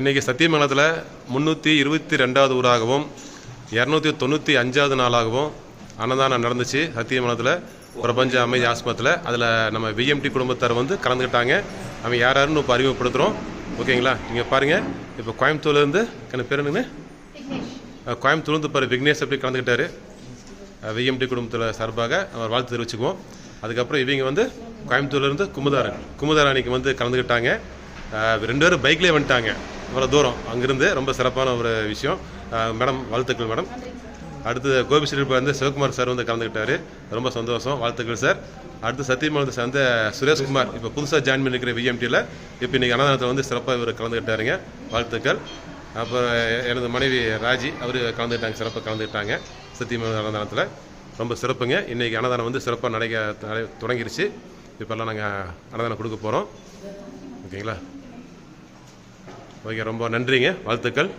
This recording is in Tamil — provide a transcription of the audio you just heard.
இன்றைக்கி சத்தியமங்கலத்தில் முந்நூற்றி இருபத்தி ரெண்டாவது ஊராகவும் இரநூத்தி தொண்ணூற்றி அஞ்சாவது நாளாகவும் அன்னதானம் நடந்துச்சு சத்தியமங்கலத்தில் பிரபஞ்ச அமைதி ஆஸ்பத்திரியில். அதில் நம்ம விஎம்டி குடும்பத்தார் வந்து கலந்துக்கிட்டாங்க. அவன் யார் யாருன்னு இப்போ அறிமுகப்படுத்துகிறோம் ஓகேங்களா? இங்கே பாருங்கள் இப்போ கோயம்புத்தூர்லேருந்து எனக்கு பேர் என்னங்க? கோயம்புத்தூர்லேருந்து பாரு விக்னேஷ் அப்படி கலந்துக்கிட்டாரு. விஎம்டி குடும்பத்தில் சார்பாக அவர் வாழ்த்து தெரிவிச்சுக்குவோம். அதுக்கப்புறம் இவங்க வந்து கோயம்புத்தூர்லேருந்து குமுதாரன் அன்னைக்கு வந்து கலந்துக்கிட்டாங்க. ரெண்டு பேரும் பைக்லேயே வந்துட்டாங்க. இவ்வளோ தூரம் அங்கேருந்து ரொம்ப சிறப்பான ஒரு விஷயம். மேடம் வாழ்த்துக்கள் மேடம். அடுத்து கோபிஸ்ரீ வந்து சிவகுமார் சார் வந்து கலந்துக்கிட்டாரு ரொம்ப சந்தோஷம். வாழ்த்துக்கள் சார். அடுத்து சத்தியமங்கலத்தை சேர்ந்த சுரேஷ்குமார் இப்போ புதுசாக ஜாயின் பண்ணிருக்கிற விஎம்டியில் இப்போ இன்றைக்கி அன்னதானத்தில் வந்து சிறப்பாக இவர் கலந்துக்கிட்டாருங்க வாழ்த்துக்கள். அப்புறம் எனது மனைவி ராஜி அவர் கலந்துக்கிட்டாங்க சிறப்பாக கலந்துக்கிட்டாங்க சத்தியமங்கல அன்னதானத்தில் ரொம்ப சிறப்புங்க. இன்றைக்கி அன்னதானம் வந்து சிறப்பாக நடக்க தொடங்கிருச்சு. இப்போல்லாம் நாங்கள் அன்னதானம் கொடுக்க போகிறோம் ஓகேங்களா? ஓகே ரொம்ப நன்றிங்க. வாழ்த்துக்கள்.